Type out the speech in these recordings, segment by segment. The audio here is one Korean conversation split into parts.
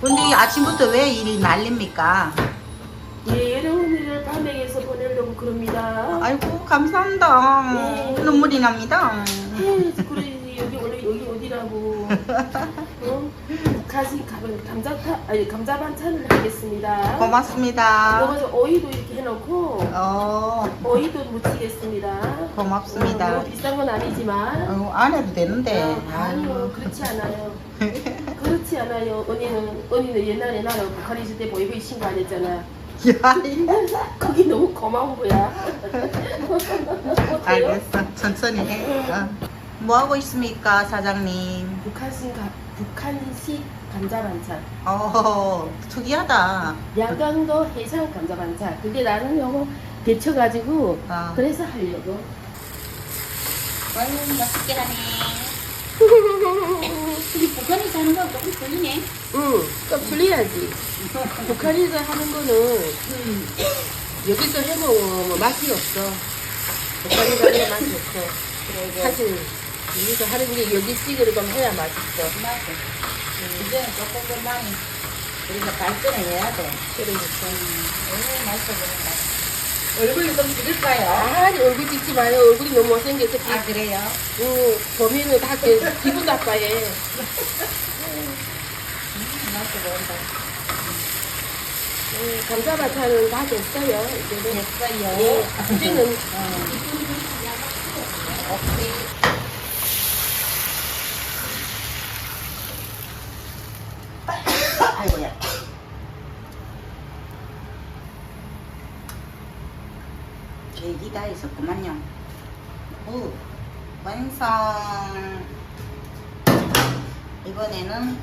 근데 아침부터 왜 이리 난립니까? 예, 여러분을 밤에서 보내려고 그럽니다. 아이고 감사합니다. 네. 눈물이 납니다. 예, 그래 여기 원래 여기 어디라고? 어? 가시 가면 감자 타 아니 감자 반찬을 하겠습니다. 고맙습니다. 여기서 오이도 이렇게 해놓고 어 오이도 무치겠습니다. 고맙습니다. 어, 너무 비싼 건 아니지만. 어, 안 해도 되는데. 어, 아니요, 그렇지 않아요. 그렇지 않아요. 언니는 언니는 옛날에 나는 북한 있을 때 보이고 신고 안 했잖아. 야, 그게 너무 고마운 거야. 알겠어. 천천히 해. 어. 뭐 하고 있습니까, 사장님? 북한식 가- 북한식 감자 반찬. 어, 특이하다. 양강도 해상 감자 반찬. 근데 나는 요거 데쳐가지고 아. 그래서 하려고. 아유, 맛있게 하네. 근데 북한에서 하는 거 조금 틀리네. 응, 좀 불리하지. 북한에서 하는 거는 여기서 해먹으면 맛이 없어. 북한에서 하는 거 맛이 없어. 사실 여기서 하는 게 여기 찌개를 좀 해야 맛있어. 맞아. 이제는 조금 더 많이 우리가 발전을 해야 돼. 그러니까. 오, 맛있어 보인다. 얼굴이 좀 찍을까요? 아니 얼굴 찍지 마요. 얼굴이 너무 못생겨서 아, 그래요? 응, 범인은 다 그, 기분 나빠해. 음, 맛있어 보인다. 응, 감자 반찬은 다 됐어요. 이제는. 됐어요. 예, 이제는 오케이. 아이고야. 계기 다 있었구만요. 오, 완성. 이번에는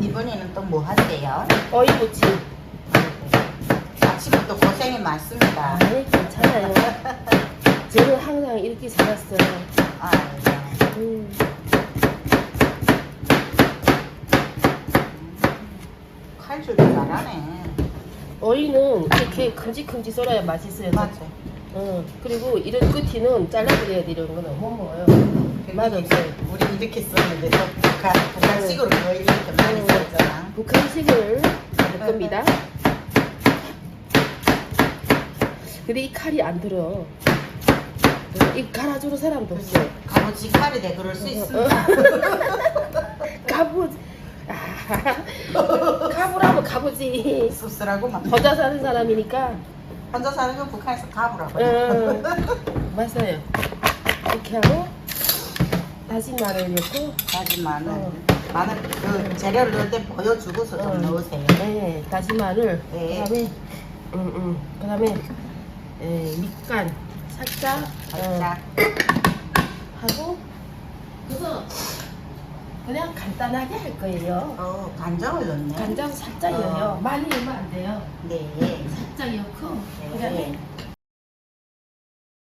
이번에는 또 뭐 하세요? 어이 무치. 아침부터 고생이 많습니다. 아니 괜찮아요. 저는 항상 이렇게 살았어요. 아이고. 음. 칼질도 잘하네. 어이는 이렇게 큼직큼직 썰어야 맛있어요. 맞아. 응. 그리고 이런 끝이는 잘라버려야 돼. 이런 거는 못 먹어요. 맛 없어요. 우리 이렇게 썼는데 또 북한, 북한식으로 거의 이렇게 많이 음. 썼잖아. 북한식을 할 겁니다. 근데 이 칼이 안 들어. 이 갈아주는 사람도 없어. 가보지 칼이 돼 그럴 수 있습니다. 가보. 아, 가보라면 가보지. 씁쓸하고만. 혼자 사는 사람이니까. 혼자 사는 건 북한에서 가보라고. 응. 맞아요. 이렇게 하고 다진 마늘 넣고. 다진 마늘. 어. 마늘 그 재료를 넣을 때 보여주고서 좀 어. 넣으세요. 네, 다진 마늘. 네. 그다음에 음, 음. 그다음에 에, 밑간 살짝 어, 살짝. 하고 그래서 그냥 간단하게 할 거예요. 어, 간장을 넣네. 간장 살짝 어. 넣어요. 많이 넣으면 안 돼요. 네. 살짝 넣고 네. 그다음에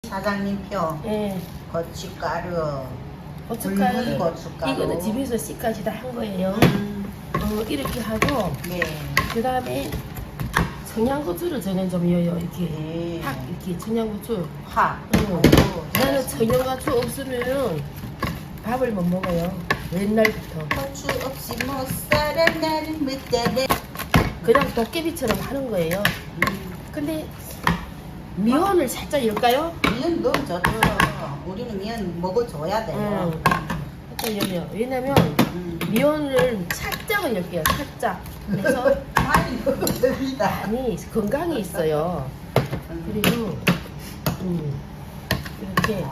사장님 표 예, 고춧가루. 고춧가루 굵은 고춧가루. 이거는 집에서 씨까지 다 한 거예요. 음, 어, 이렇게 하고 네. 그다음에 청양고추를 저는 좀 넣어요. 이렇게 네. 확 이렇게 청양고추. 파. 응. 오, 나는 청양고추 없으면 밥을 못 먹어요. 옛날부터. 고추 없이 못 살아 나는 못 살아 그냥 도깨비처럼 하는 거예요. 근데 미원을 살짝 넣을까요? 미연 너무 좋죠. 우리는 미연 먹어줘야 돼요. 응. 살짝 넣어요. 왜냐면 음. 미원을 살짝은 넣을게요. 살짝. 그래서 많이 먹어줍니다. 아니 건강이 있어요. 그리고 음, 이렇게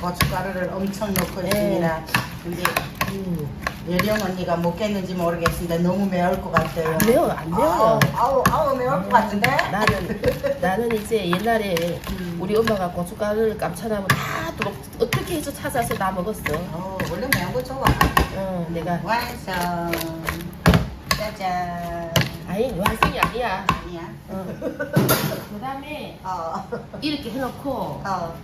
고춧가루를 엄청 넣고 네. 있습니다. 근데 음, 여령 언니가 먹겠는지 모르겠습니다. 너무 매울 것 같아요. 안 매워 안 매워요. 아우, 아우, 아우 매울 것 같은데? 나는 나는 이제 옛날에 음. 우리 엄마가 고춧가루를 깜쳐나면 다 들어 어떻게 해서 찾아서 다 먹었어. 어, 원래 매운 거 좋아. 어, 내가 완성. 짜잔. 아니 완성이 아니야. 아니야. 어. 그 다음에 어, 이렇게 해놓고 어.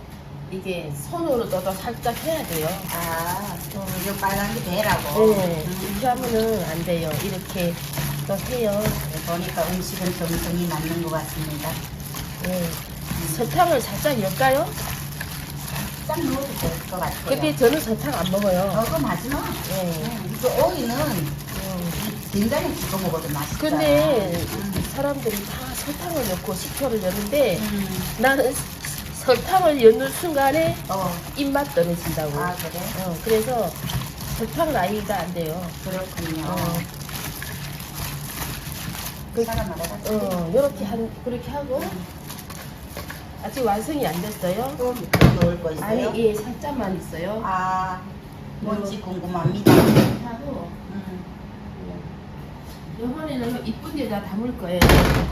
이게 손으로 떠도 살짝 해야 돼요. 아, 이거 빨간 게 배라고. 네, 음. 이렇게 하면은 안 돼요. 이렇게 또 해요. 보니까 음식은 정성이 맞는 것 같습니다. 네. 설탕을 살짝 넣을까요? 딱 넣어도 될 것 같아요. 근데 저는 설탕 안 먹어요. 저거 맛있나? 네. 이거 오이는 된장에 찍어 먹어도 맛있다. 근데 음. 사람들이 다 설탕을 넣고 식초를 넣는데 음. 나는 설탕을 넣는 순간에 어. 입맛 떨어진다고. 아 그래? 어, 그래서 설탕 나이가 안 돼요. 그렇군요. 어. 그 사람마다 다. 어, 이렇게 한 그렇게 하고 아직 완성이 안 됐어요. 또 넣을 거 있어요? 아니, 예, 살짝만 있어요. 아, 뭔지 궁금합니다. 하고 음. 이번에는 이쁜 데다 담을 거예요.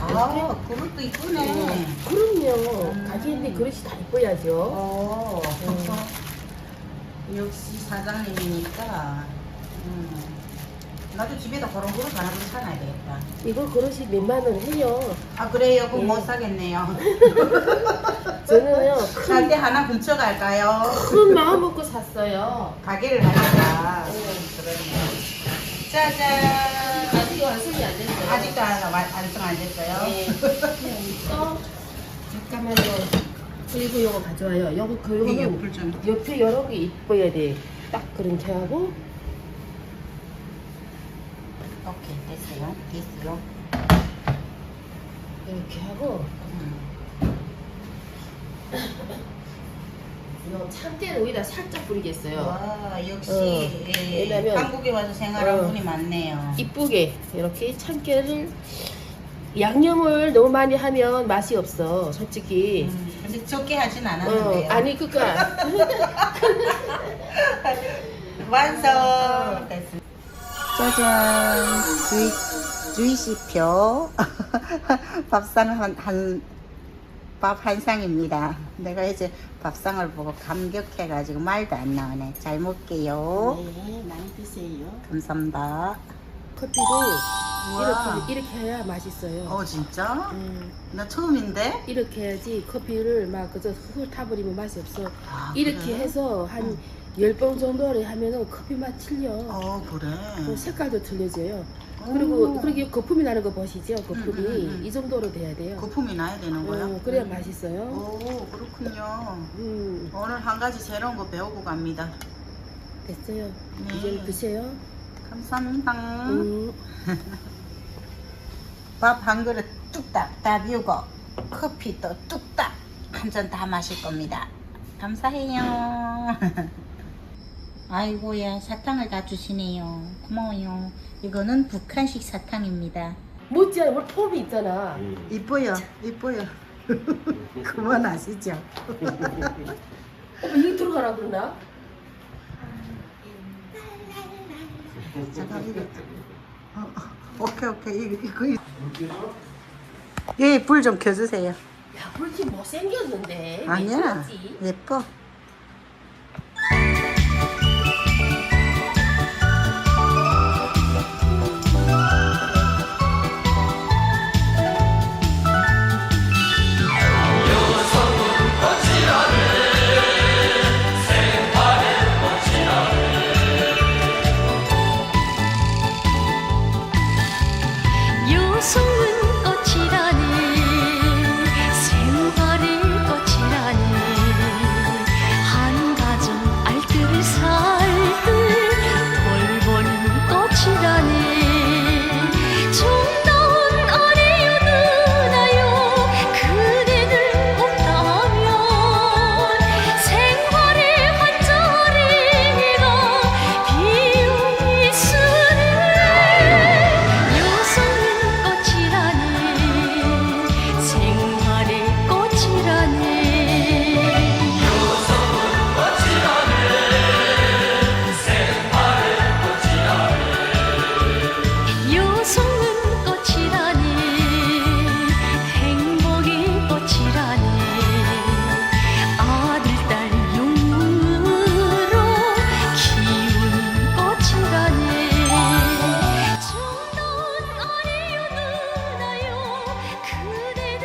아, 그릇도 이쁘네. 네. 그럼요. 음. 가게인데 그릇이 다 이뻐야죠. 어, 음. 역시 사장님이니까. 음. 나도 집에다 그런 그릇 하나 좀 사놔야 되겠다. 이거 그릇이 몇만 원 해요. 아, 그래요? 그럼 예. 못 사겠네요. 저는요 살때 하나 훔쳐갈까요? 큰 마음 먹고 샀어요. 가게를 하니까. 네. 짜잔. 아직 완성이 안 됐어요. 아직도 안, 완성 안 됐어요? 네. 그냥 있어. 잠깐만요. 그리고 요거 가져와요. 요거 그 요거는 불 좀. 옆에 여러 개 이뻐야 돼. 딱 그렇게 하고 오케이, 됐어요. 됐어요. 이렇게 하고 음. 요 참깨를 여기다 살짝 뿌리겠어요. 와, 역시 어, 예, 왜냐면- 한국에 와서 생활한 어. 분이 많네요. 이쁘게 이렇게 참깨를 양념을 너무 많이 하면 맛이 없어 솔직히 음, 근데 적게 하진 어, 않았는데요. 아니 그니까 완성. 짜잔 주희 씨표 밥상 한 밥 한상입니다. 내가 이제 밥상을 보고 감격해가지고 말도 안 나오네. 잘 먹게요. 네, 많이 드세요. 감사합니다. 커피도 이렇게, 이렇게 해야 맛있어요. 어, 진짜? 음. 나 처음인데? 이렇게 해야지 커피를 막 그저 훌 타버리면 맛이 없어. 아, 이렇게 그래? 해서 한 음. 열병 정도를 하면 커피 맛 틀려. 아 그래. 그 색깔도 틀려져요. 아. 그리고 그렇게 거품이 나는 거 보시죠? 거품이 음, 음, 음. 이 정도로 돼야 돼요. 거품이 나야 되는 거야? 어, 그래야 음. 맛있어요. 오 그렇군요. 음. 오늘 한 가지 새로운 거 배우고 갑니다. 됐어요. 네. 이제 드세요. 감사합니다. 음. 밥한 그릇 뚝딱 다 비우고 커피 또 뚝딱 한 잔 다 마실 겁니다. 감사해요. 아이고야 사탕을 다 주시네요. 고마워요. 이거는 북한식 사탕입니다. 못지 않아, 뭘 폼이 있잖아. 이뻐요, 이뻐요. 그만하시죠. 어, 이거 들어가라 그러나? 잠깐 이거. 어, 어, 오케이 오케이 이거 이거. 예, 불 좀 켜주세요. 야, 불티 못생겼는데. 왜 아니야, 그러지? 예뻐.